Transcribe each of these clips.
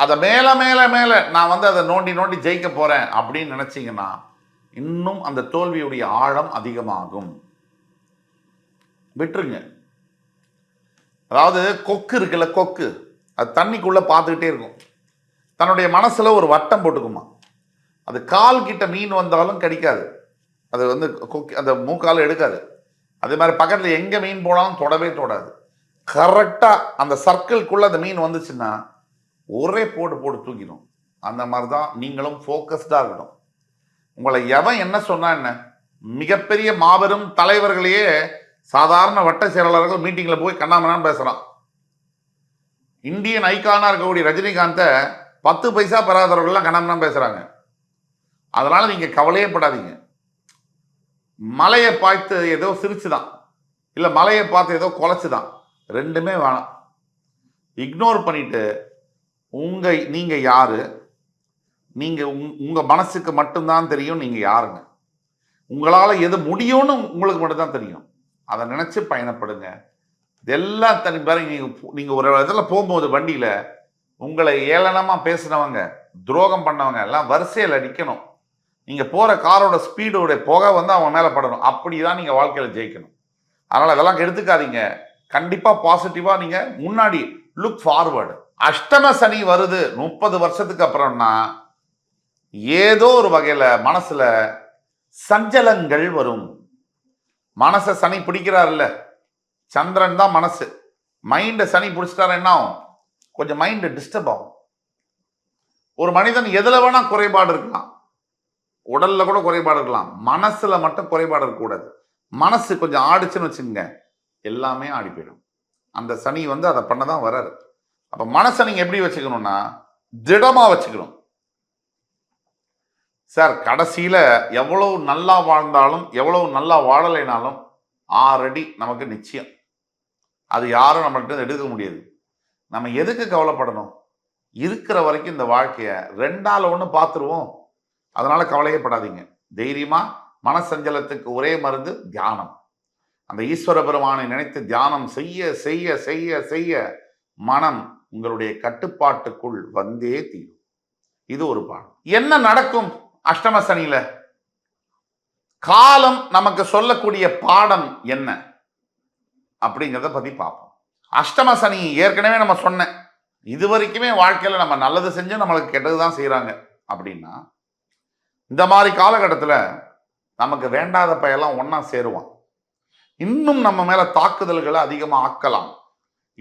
அதை மேலே மேலே மேலே நான் வந்து அதை நோண்டி நோண்டி ஜெயிக்க போகிறேன் அப்படின்னு நினச்சிங்கன்னா இன்னும் அந்த தோல்வியுடைய ஆழம் அதிகமாகும். விட்டுருங்க. அதாவது கொக்கு இருக்குல்ல கொக்கு. அது தண்ணிக்குள்ளே பார்த்துக்கிட்டே இருக்கும். தன்னுடைய மனசில் ஒரு வட்டம் போட்டுக்குமா. அது கால் கிட்ட மீன் வந்தாலும் கடிக்காது. அது வந்து கொக்கு அந்த மூக்கால் எடுக்காது. அதே மாதிரி பக்கத்தில் எங்கே மீன் போனாலும் தொடவே தொடாது. கரெக்டாக அந்த சர்க்கிள்குள்ளே அந்த மீன் வந்துச்சுன்னா ஒரே போட்டு போட்டு தூக்கிடும். அந்த மாதிரி தான் நீங்களும் ஃபோக்கஸ்டாக இருக்கணும். உங்களை எவன் என்ன சொன்னா என்ன? மிகப்பெரிய மாபெரும் தலைவர்களையே சாதாரண வட்ட செயலாளர்கள் மீட்டிங்கில் போய் கண்ணாமண்ணான்னு பேசுகிறான் இந்தியன் ஐகானாக இருக்கக்கூடிய ரஜினிகாந்தை பத்து பைசா பெறாதவர்கள்லாம் கண்ணாமண்ணான்னு பேசுகிறாங்க அதனால் நீங்கள் கவலையே படாதீங்க. மலையை பார்த்து ஏதோ சிரிச்சு தான் இல்லை மலையை பார்த்து ஏதோ குலைச்சுதான். ரெண்டுமே வேணாம். இக்னோர் பண்ணிவிட்டு உங்க நீங்க யாரு? நீங்க உங்- உங்க மனசுக்கு மட்டும்தான் தெரியும் நீங்க யாருங்க உங்களால எது முடியும்னு உங்களுக்கு மட்டும்தான் தெரியும். அதை நினைச்சு பயணப்படுங்க. இதெல்லாம் தனி பாருங்க நீங்க நீங்கள் நீங்க ஒரு இதில் போகும்போது வண்டியில உங்களை ஏளனமா பேசினவங்க துரோகம் பண்ணவங்க எல்லாம் வரிசையில் நிற்கணும் நீங்க போற காரோட ஸ்பீடோட புகை வந்து அவங்க மேல படணும். அப்படிதான் நீங்க வாழ்க்கையில ஜெயிக்கணும். அதனால அதெல்லாம் எடுத்துக்காதீங்க கண்டிப்பா பாசிட்டிவா நீங்க முன்னாடி லுக் ஃபார்வர்டு அஷ்டம சனி வருது முப்பது வருஷத்துக்கு அப்புறம்னா ஏதோ ஒரு வகையில் மனசில் சஞ்சலங்கள் வரும். மனசை சனி பிடிக்கிறாருல்ல. சந்திரன் தான் மனசு. மைண்டை சனி பிடிச்சிட்டாரு என்ன ஆகும்? கொஞ்சம் மைண்டு டிஸ்டர்ப் ஆகும். ஒரு மனிதன் எதில் வேணால் குறைபாடு இருக்கலாம். உடலில் கூட குறைபாடு இருக்கலாம். மனசில் மட்டும் குறைபாடு இருக்கக்கூடாது. மனசு கொஞ்சம் ஆடிச்சுன்னு வச்சுங்க எல்லாமே ஆடி போயிடும். அந்த சனி வந்து அதை பண்ண தான் வராரு அப்ப மனசை நீங்க எப்படி வச்சுக்கணும்னா திடமா வச்சுக்கணும். சார் கடைசியில எவ்வளவு நல்லா வாழ்ந்தாலும் எவ்வளவு நல்லா வாழலைனாலும் ஆறடி நமக்கு நிச்சயம். அது யாரும் நம்மள்கிட்ட எடுக்க முடியாது. நம்ம எதுக்கு கவலைப்படணும்? இருக்கிற வரைக்கும் இந்த வாழ்க்கையை ரெண்டால் ஒன்று பார்த்துருவோம் அதனால கவலையப்படாதீங்க தைரியமா மனசஞ்சலத்துக்கு ஒரே மருந்து தியானம். அந்த ஈஸ்வர பெருமானை நினைத்து தியானம் செய்ய செய்ய செய்ய செய்ய மனம் உங்களுடைய கட்டுப்பாட்டுக்குள் வந்தே தீரும். இது ஒரு பாடம். என்ன நடக்கும் அஷ்டம சனியில? காலம் நமக்கு சொல்லக்கூடிய பாடம் என்ன? அப்படிங்கிறத பத்தி பார்ப்போம். அஷ்டம சனி ஏற்கனவே நம்ம சொன்னேன். இது வரைக்குமே வாழ்க்கையில நம்ம நல்லது செஞ்சு நம்மளுக்கு கெட்டது தான் செய்யறாங்க அப்படின்னா இந்த மாதிரி காலகட்டத்தில் நமக்கு வேண்டாத பயெல்லாம் ஒன்றா சேருவான். இன்னும் நம்ம மேல தாக்குதல்களை அதிகமாக ஆக்கலாம்.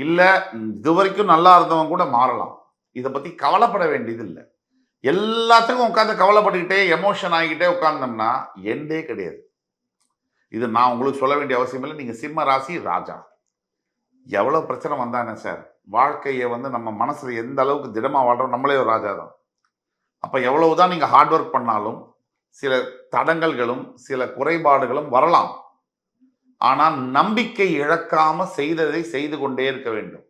இல்லை இது வரைக்கும் நல்லா இருந்தவங்க கூட மாறலாம். இதை பற்றி கவலைப்பட வேண்டியது இல்லை எல்லாத்துக்கும் உட்காந்து கவலைப்பட்டுக்கிட்டே எமோஷன் ஆகிக்கிட்டே உட்காந்தோம்னா எண்டே கிடையாது. இது நான் உங்களுக்கு சொல்ல வேண்டிய அவசியம் இல்லை. நீங்கள் சிம்ம ராசி ராஜா. எவ்வளோ பிரச்சனை வந்தானே சார் வாழ்க்கையை வந்து நம்ம மனசில் எந்த அளவுக்கு திடமாக வாழ்கிறோம் நம்மளே ஒரு ராஜா தான். எவ்வளோ தான் நீங்கள் ஹார்ட் ஒர்க் பண்ணாலும் சில தடங்கல்களும் சில குறைபாடுகளும் வரலாம். ஆனால் நம்பிக்கை இழக்காம செய்ததை செய்து கொண்டே இருக்க வேண்டும்.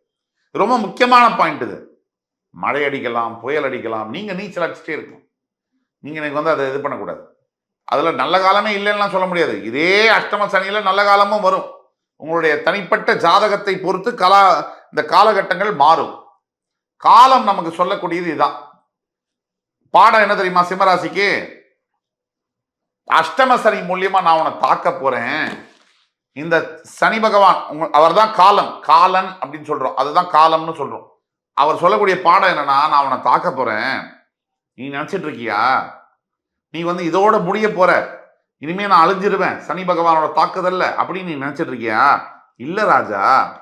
ரொம்ப முக்கியமான பாயிண்ட் இது. மழை அடிக்கலாம் புயல் அடிக்கலாம் நீங்க நீச்சல் அடிச்சுட்டே இருக்கும் நீங்க எனக்கு வந்து அதை இது பண்ணக்கூடாது. அதில் நல்ல காலமே இல்லைன்னா சொல்ல முடியாது. இதே அஷ்டம சனியில் நல்ல காலமும் வரும். உங்களுடைய தனிப்பட்ட ஜாதகத்தை பொறுத்து கலா இந்த காலகட்டங்கள் மாறும். காலம் நமக்கு சொல்லக்கூடியது இதுதான் பாடம் என்ன தெரியுமா? சிம்மராசிக்கு? அஷ்டம சனி மூலியமா நான் உன்னை தாக்க போறேன். இந்த சனி பகவான் அவர் தான் காலம் காலன் அப்படின்னு சொல்றோம். அதுதான் காலம்னு சொல்றோம். அவர் சொல்லக்கூடிய பாடம் என்னன்னா நான் அவனை தாக்க போறேன். நீ நினைச்சிட்டு இருக்கியா? நீ வந்து இதோட முடிய போற. இனிமே நான் அழிஞ்சிருவேன். சனி பகவானோட தாக்குதல்ல. அப்படின்னு நீ நினைச்சிட்டு இருக்கியா? இல்ல ராஜா.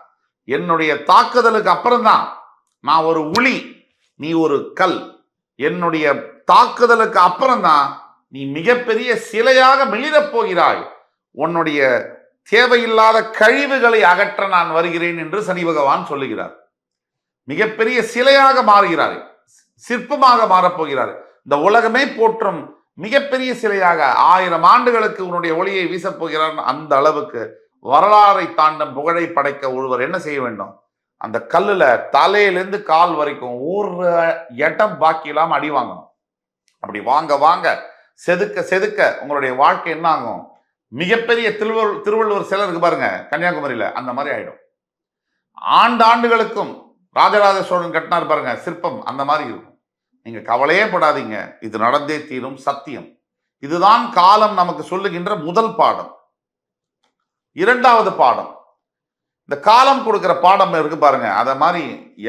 என்னுடைய தாக்குதலுக்கு அப்புறம்தான் நான் ஒரு உளி நீ ஒரு கல். என்னுடைய தாக்குதலுக்கு அப்புறம்தான் நீ மிகப்பெரிய சிலையாக மிளிரப் போகிறாய். உன்னுடைய தேவையில்லாத கழிவுகளை அகற்ற நான் வருகிறேன் என்று சனி பகவான் சொல்லுகிறார். மிகப்பெரிய சிலையாக மாறுகிறார். சிற்பமாக மாறப்போகிறார். இந்த உலகமே போற்றும் மிகப்பெரிய சிலையாக ஆயிரம் ஆண்டுகளுக்கு உன்னுடைய ஒளியை வீசப்போகிறார் அந்த அளவுக்கு வரலாறை தாண்டும் புகழை படைக்க ஒருவர் என்ன செய்ய வேண்டும்? அந்த கல்லுல தலையிலேருந்து கால் வரைக்கும் ஒரு இடம் பாக்கி இல்லாமல் அடி வாங்கணும். அப்படி வாங்க வாங்க செதுக்க செதுக்க உங்களுடைய வாழ்க்கை என்ன ஆகும் மிகப்பெரிய திருவள்ளுவர் திருவள்ளுவர் சிலை இருக்கு பாருங்க கன்னியாகுமரியில் அந்த மாதிரி ஆயிடும். ஆண்டாண்டுகளுக்கும் ராஜராஜ சோழன் கட்டினார் பாருங்க சிற்பம் அந்த மாதிரி இருக்கும். நீங்க கவலையே படாதீங்க இது நடந்தே தீரும் சத்தியம். இதுதான் காலம் நமக்கு சொல்லுகின்ற முதல் பாடம். இரண்டாவது பாடம். இந்த காலம் கொடுக்குற பாடம் இருக்கு பாருங்க அத மாதிரி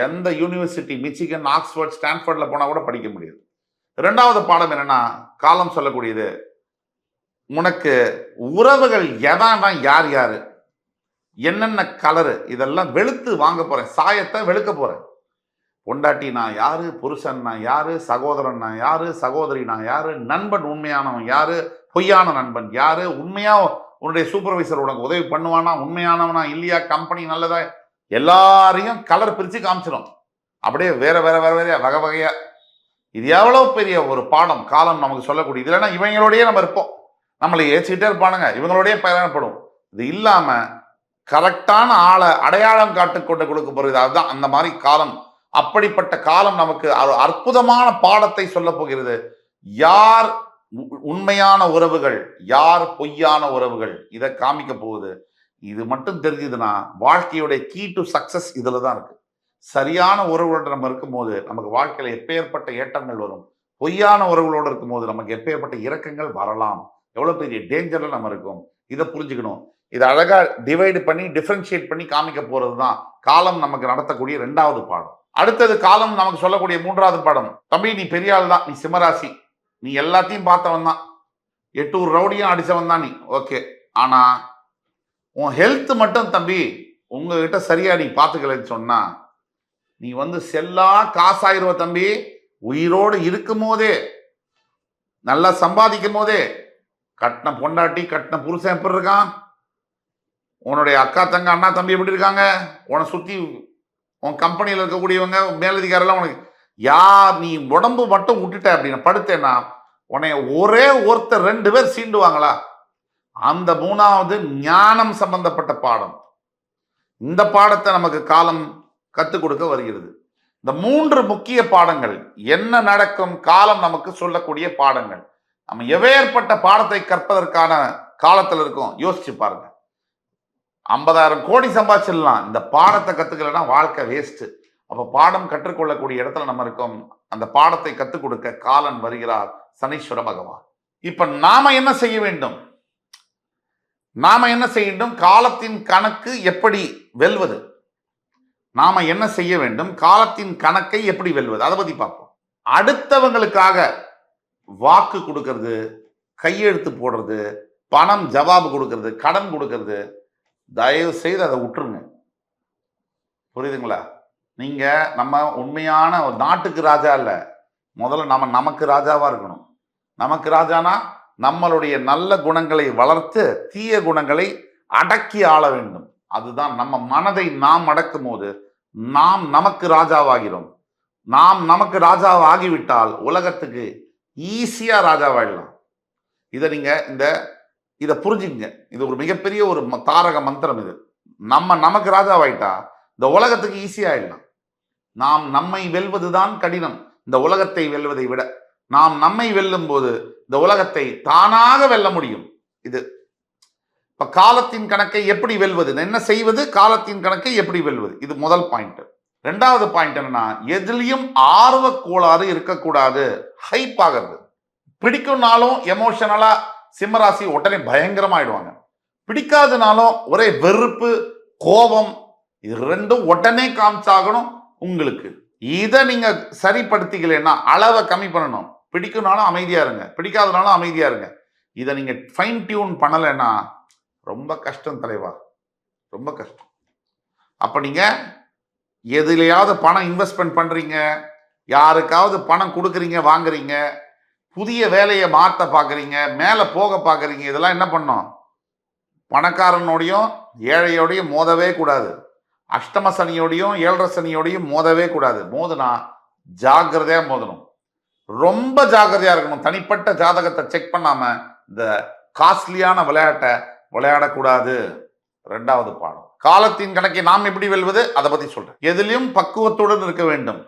எந்த யூனிவர்சிட்டி மிச்சிகன் ஆக்ஸ்போர்ட் ஸ்டான்ஃபோர்ட்ல போனா கூட படிக்க முடியாது. இரண்டாவது பாடம் என்னன்னா காலம் சொல்லக்கூடியது உனக்கு உறவுகள் எதான்னா யார் யார்? என்னென்ன கலரு இதெல்லாம் வெளுத்து வாங்க போகிறேன் சாயத்தை வெளுக்க போகிறேன் பொண்டாட்டி நான் யாரு? புருஷன் நான் யாரு? சகோதரன் நான் யாரு? சகோதரி நான் யாரு? நண்பன் உண்மையானவன் யாரு? பொய்யான நண்பன் யாரு? உண்மையா உன்னுடைய சூப்பர்வைசர் உனக்கு உதவி பண்ணுவானா? உண்மையானவனா இல்லையா? கம்பெனி நல்லதா? எல்லாரையும் கலர் பிரித்து காமிச்சிடும் அப்படியே வேற வேற வேற வேற வகை வகையா. இது எவ்வளோ பெரிய ஒரு பாடம்? காலம் நமக்கு சொல்லக்கூடிய. இல்லைன்னா இவங்களோடையே நம்ம இருப்போம். நம்மளை ஏச்சிக்கிட்டே இருப்பானுங்க. இவங்களோடய பயணப்படும். இது இல்லாமல் கரெக்டான ஆளை அடையாளம் காட்டு கொண்டு கொடுக்க போகிறது அதுதான். அந்த மாதிரி காலம். அப்படிப்பட்ட காலம் நமக்கு அற்புதமான பாடத்தை சொல்ல போகிறது. யார் உண்மையான உறவுகள் யார் பொய்யான உறவுகள் இதை காமிக்க போகுது. இது மட்டும் தெரிஞ்சதுன்னா வாழ்க்கையுடைய கீ டு சக்சஸ் இதில் தான் இருக்கு. சரியான உறவுகளோட நம்ம இருக்கும்போது நமக்கு வாழ்க்கையில் எப்பேற்பட்ட ஏற்றங்கள் வரும். பொய்யான உறவுகளோடு இருக்கும்போது நமக்கு எப்பேற்பட்ட இறக்கங்கள் வரலாம். எவ்வளோ பெரிய டேஞ்சரில் நம்ம இருக்கோம். இதை புரிஞ்சுக்கணும். இதை அழகாக டிவைடு பண்ணி டிஃப்ரென்ஷியேட் பண்ணி காமிக்க போகிறது தான் காலம் நமக்கு நடத்தக்கூடிய ரெண்டாவது பாடம். அடுத்தது காலம் நமக்கு சொல்லக்கூடிய மூன்றாவது பாடம். தம்பி நீ பெரிய ஆள் தான் நீ சிம்மராசி. நீ எல்லாத்தையும் பார்த்தவன் தான். எட்டூர் ரவுடியும் அடித்தவன் தான் நீ. ஓகே ஆனால் உன் ஹெல்த் மட்டும் தம்பி உங்ககிட்ட சரியா நீ பார்த்துக்கலன்னு சொன்னா நீ வந்து செல்லா காசாயிருவ தம்பி. உயிரோடு இருக்கும் போதே நல்லா சம்பாதிக்கும் போதே கட்டின பொண்டாட்டி கட்டின புருஷன் எப்படி இருக்கான்? உன்னுடைய அக்கா தங்க அண்ணா தம்பி எப்படி இருக்காங்க? உன்னை சுற்றி உன் கம்பெனியில் இருக்கக்கூடியவங்க மேலதிகாரெல்லாம் உனக்கு யார் நீ உடம்பு மட்டும் விட்டுட்ட அப்படின்னு படுத்தேன்னா உன்னை ஒரே ஒருத்தர் ரெண்டு பேர் சீண்டுவாங்களா? அந்த மூணாவது ஞானம் சம்பந்தப்பட்ட பாடம். இந்த பாடத்தை நமக்கு காலம் கற்றுக் கொடுக்க வருகிறது. இந்த மூன்று முக்கிய பாடங்கள் என்ன நடக்கும் காலம் நமக்கு சொல்லக்கூடிய பாடங்கள். நம்ம எவ்வேற்பட்ட பாடத்தை கற்பதற்கான காலத்தில் இருக்கோம்? யோசிச்சு பாருங்க. ஐம்பதாயிரம் கோடி சம்பாதிச்சிடலாம். இந்த பாடத்தை கத்துக்கலைன்னா வாழ்க்கை வேஸ்ட்டு அப்போ பாடம் கற்றுக்கொள்ளக்கூடிய இடத்துல நம்ம இருக்கோம். அந்த பாடத்தை கற்றுக் கொடுக்க காலன் வருகிறார் சனீஸ்வர பகவான். இப்ப நாம என்ன செய்ய வேண்டும்? நாம என்ன செய்ய வேண்டும்? காலத்தின் கணக்கு எப்படி வெல்வது? நாம என்ன செய்ய வேண்டும்? காலத்தின் கணக்கை எப்படி வெல்வது? அதை பத்தி பார்ப்போம். அடுத்தவங்களுக்காக வாக்கு கொடுக்கறது கையெழுத்து போடுறது பணம் ஜவாபு கொடுக்கறது கடன் கொடுக்கறது தயவு செய்து அதை விட்டுருங்க. புரியுதுங்களா? நீங்கள் நம்ம உண்மையான ஒரு நாட்டுக்கு ராஜா இல்லை. முதல்ல நம்ம நமக்கு ராஜாவாக இருக்கணும். நமக்கு ராஜானா நம்மளுடைய நல்ல குணங்களை வளர்த்து தீய குணங்களை அடக்கி ஆள வேண்டும். அதுதான் நம்ம மனதை நாம் அடக்கும் போது நாம் நமக்கு ராஜாவாகிறோம். நாம் நமக்கு ராஜாவாகிவிட்டால் உலகத்துக்கு ஈஸியாக ராஜாவாயிடலாம் இதை நீங்கள் இந்த இதை புரிஞ்சுக்கங்க. இது ஒரு மிகப்பெரிய ஒரு ம- தாரக மந்திரம் இது. நம்ம நமக்கு ராஜாவாயிட்டா இந்த உலகத்துக்கு ஈஸியாகிடலாம் நாம் நம்மை வெல்வதுதான் கடினம். இந்த உலகத்தை வெல்வதை விட நாம் நம்மை வெல்லும் போது இந்த உலகத்தை தானாக வெல்ல முடியும். இது இப்ப காலத்தின் கணக்கை எப்படி வெல்வது? என்ன செய்வது? காலத்தின் கணக்கை எப்படி வெல்வது? இது முதல் பாயிண்ட் ரெண்டாவது பாயிண்ட் என்னன்னா எதிலையும் ஆர்வ கோளாறு இருக்கக்கூடாது. ஹைப் ஆகிறது. பிடிக்கும்னாலும் எமோஷனலா சிம்மராசி உடனே பயங்கரமாயிடுவாங்க. பிடிக்காதனாலும் ஒரே வெறுப்பு கோபம் இது ரெண்டும் உடனே காமிச்சாகணும் உங்களுக்கு. இதை நீங்க சரிப்படுத்திக்கலைன்னா அளவை கம்மி பண்ணணும். பிடிக்கும்னாலும் அமைதியா இருங்க. பிடிக்காதனாலும் அமைதியா இருங்க. இதை நீங்க ஃபைன் டியூன் பண்ணலைன்னா ரொம்ப கஷ்டம் தலைவா. ரொம்ப கஷ்டம். அப்ப நீங்க எதுலையாவது பணம் இன்வெஸ்ட்மெண்ட் பண்றீங்க. யாருக்காவது பணம் கொடுக்குறீங்க வாங்குறீங்க புதிய வேலையை மாற்ற பார்க்குறீங்க மேலே போக பார்க்குறீங்க இதெல்லாம் என்ன பண்ணும் பணக்காரனோடையும் ஏழையோடையும் மோதவே கூடாது. அஷ்டம சனியோடையும் ஏழரை சனியோடையும் மோதவே கூடாது. மோதுனா ஜாக்கிரதையாக மோதணும். ரொம்ப ஜாக்கிரதையாக இருக்கணும். தனிப்பட்ட ஜாதகத்தை செக் பண்ணாமல் இந்த காஸ்ட்லியான விளையாட்டை விளையாடக்கூடாது. ரெண்டாவது பாடம். காலத்தின் கணக்கை நாம் எப்படி வெல்வது? அதை பற்றி சொல்கிறேன் எதிலையும் பக்குவத்துடன் இருக்க வேண்டும்.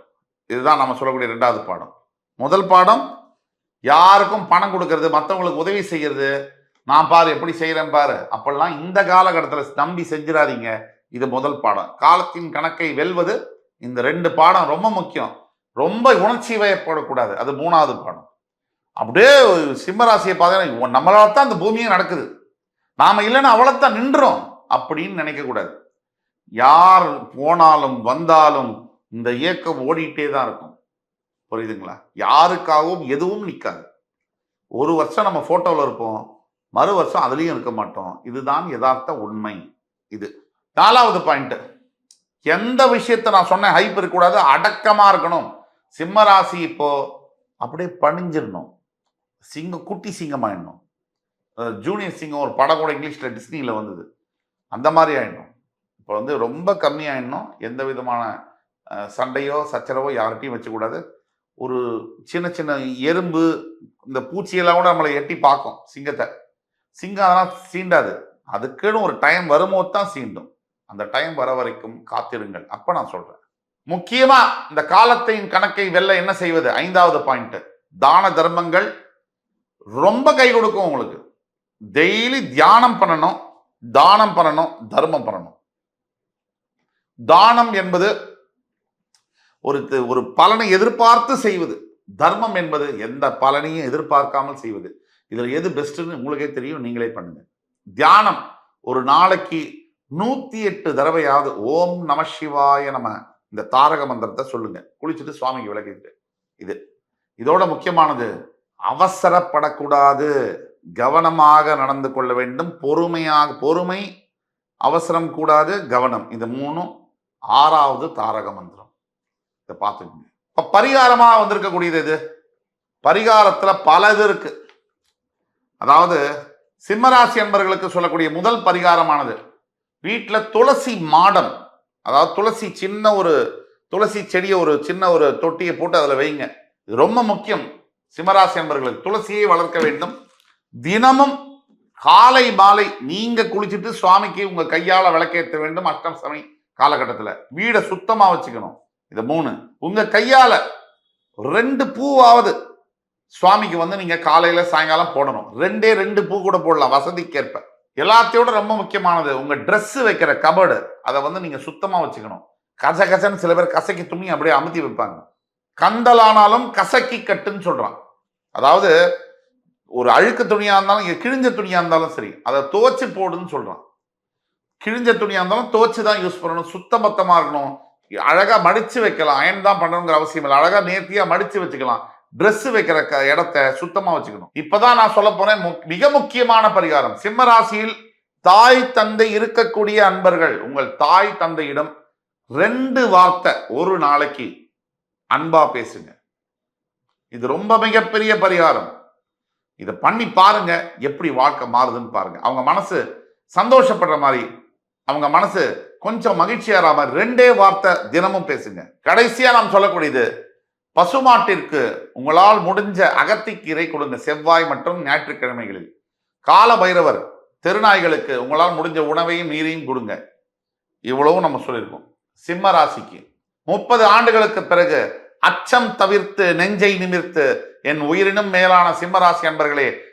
இதுதான் நம்ம சொல்லக்கூடிய ரெண்டாவது பாடம். முதல் பாடம் யாருக்கும் பணம் கொடுக்கறது மற்றவங்களுக்கு உதவி செய்யறது நான் பாரு எப்படி செய்யறேன் பாரு. அப்பெல்லாம் இந்த காலகட்டத்தில் நம்பி செஞ்சிடாதீங்க. இது முதல் பாடம். காலத்தின் கணக்கை வெல்வது இந்த ரெண்டு பாடம் ரொம்ப முக்கியம். ரொம்ப உணர்ச்சி வயப்படக்கூடாது. அது மூணாவது பாடம். அப்படியே சிம்மராசியை பார்த்தீங்கன்னா நம்மளால தான் அந்த பூமியே நடக்குது. நாம இல்லைன்னா அவ்வளோத்தான் நின்றோம். அப்படின்னு நினைக்கக்கூடாது. யார் போனாலும் வந்தாலும் இந்த இயக்கம் ஓடிட்டே தான் இருக்கும். புரியுதுங்களா? யாருக்காகவும் எதுவும் நிற்காது ஒரு வருஷம் நம்ம ஃபோட்டோவில் இருப்போம். மறு வருஷம் அதுலேயும் இருக்க மாட்டோம். இதுதான் யதார்த்த உண்மை. இது. நாலாவது பாயிண்ட் எந்த விஷயத்த நான் சொன்னேன்? ஹைப் இருக்கக்கூடாது. அடக்கமாக இருக்கணும். சிம்ம ராசி இப்போ அப்படியே பணிஞ்சிடணும். சிங்கம் குட்டி சிங்கமாயிடணும். ஜூனியர் சிங்கம் ஒரு படம் கூட இங்கிலீஷில் டிஸ்னியில் வந்தது. அந்த மாதிரி ஆயிடணும். இப்போ வந்து ரொம்ப கம்மியாயிடணும். எந்த விதமான சண்டையோ சச்சரவோ யார்கிட்டையும் வச்சக்கூடாது. ஒரு சின்ன சின்ன எறும்பு இந்த பூச்சியெல்லாம் கூட நம்மளை எட்டி பார்க்கும் சிங்கத்தை. சிங்கம் அதெல்லாம் சீண்டாது. அதுக்குன்னு ஒரு டைம் வரும்போது தான் சீண்டும். அந்த டைம் வர வரைக்கும் காத்திருங்கள். அப்போ நான் சொல்கிறேன் முக்கியமாக இந்த காலத்தின் கணக்கை வெல்ல என்ன செய்வது? ஐந்தாவது பாயிண்ட் தான தர்மங்கள் ரொம்ப கை கொடுக்கும் உங்களுக்கு. டெய்லி தியானம் பண்ணணும் தானம் பண்ணணும் தர்மம் பண்ணணும். தானம் என்பது ஒரு ஒரு பலனை எதிர்பார்த்து செய்வது. தர்மம் என்பது எந்த பலனையும் எதிர்பார்க்காமல் செய்வது. இதில் எது பெஸ்ட்டுன்னு உங்களுக்கே தெரியும் நீங்களே பண்ணுங்க. தியானம் ஒரு நாளைக்கு நூற்றி எட்டு தடவையாவது ஓம் நம சிவாய நம இந்த தாரக மந்திரத்தை சொல்லுங்க. குளிச்சுட்டு சுவாமிக்கு விளக்கிட்டு. இது இதோட முக்கியமானது அவசரப்படக்கூடாது. கவனமாக நடந்து கொள்ள வேண்டும். பொறுமையாக பொறுமை அவசரம் கூடாது. கவனம் இது மூணும் ஆறாவது தாரக மந்திரம். இதை பார்த்துக்கோங்க. இப்போ பரிகாரமாக வந்திருக்கக்கூடியது இது பரிகாரத்தில் பல இது இருக்கு. அதாவது சிம்மராசி என்பர்களுக்கு சொல்லக்கூடிய முதல் பரிகாரமானது வீட்டில் துளசி மாடம். அதாவது துளசி சின்ன ஒரு துளசி செடியை ஒரு சின்ன ஒரு தொட்டியை போட்டு அதில் வைங்க. இது ரொம்ப முக்கியம். சிம்மராசி என்பர்களுக்கு துளசியை வளர்க்க வேண்டும். தினமும் காலை மாலை நீங்க குளிச்சுட்டு சுவாமிக்கு உங்க கையால விளக்கேற்ற வேண்டும். அஷ்டம் சமி காலகட்டத்தில். வீடை சுத்தமாக வச்சுக்கணும். இது மூணு. உங்க கையால ரெண்டு பூவாவது சுவாமிக்கு வந்து நீங்க காலையில சாயங்காலம் போடணும். ரெண்டே ரெண்டு பூ கூட போடலாம் வசதிக்கேற்ப. எல்லாத்தையோட ரொம்ப முக்கியமானது உங்க ட்ரெஸ் வைக்கிற கபடு அதை வந்து நீங்க சுத்தமா வச்சுக்கணும். கச கசன்னு சில பேர் கசக்கி துணி அப்படியே அமுத்தி வைப்பாங்க. கந்தலானாலும் கசக்கி கட்டுன்னு சொல்றான். அதாவது ஒரு அழுக்கு துணியா இருந்தாலும் இங்க கிழிஞ்ச துணியா இருந்தாலும் சரி அதை துவச்சு போடுன்னு சொல்றான். கிழிஞ்ச துணியா இருந்தாலும் துவச்சு தான் யூஸ் பண்ணணும் சுத்தபத்தமா இருக்கணும். அழகா மடிச்சு வைக்கலாம். அயன் தான் பண்ணணுங்கிற அவசியம் இல்லை. அழகா நேர்த்தியா மடிச்சு வச்சுக்கலாம். ட்ரெஸ் வைக்கிற க- இடத்த சுத்தமா வச்சுக்கணும். இப்பதான் நான் சொல்ல போறேன் மு- மிக முக்கியமான பரிகாரம். சிம்ம ராசியில் தாய் தந்தை இருக்கக்கூடிய அன்பர்கள் உங்கள் தாய் தந்தையிடம் ரெண்டு வார்த்தை ஒரு நாளைக்கு அன்பா பேசுங்க. இது ரொம்ப மிகப்பெரிய பரிகாரம். இதை பண்ணி பாருங்க எப்படி வாழ்க்கை மாறுதுன்னு பாருங்க. அவங்க மனசு சந்தோஷப்படுற மாதிரி அவங்க மனசு கொஞ்சம் மகிழ்ச்சி மாதிரி ரெண்டே வார்த்தை தினமும் பேசுங்க. கடைசியா நாம் சொல்லக்கூடியது பசுமாட்டிற்கு உங்களால் முடிஞ்ச அகத்திக்கீரை கொடுங்க. செவ்வாய் மற்றும் ஞாயிற்றுக்கிழமைகளில். கால பைரவர் தெருநாய்களுக்கு உங்களால் முடிஞ்ச உணவையும் நீரையும் கொடுங்க. இவ்வளவும் நம்ம சொல்லியிருக்கோம். சிம்ம ராசிக்கு. முப்பது ஆண்டுகளுக்கு பிறகு அச்சம் தவிர்த்து நெஞ்சை நிமிர்த்து என் உயிரினும் மேலான சிம்மராசி அன்பர்களே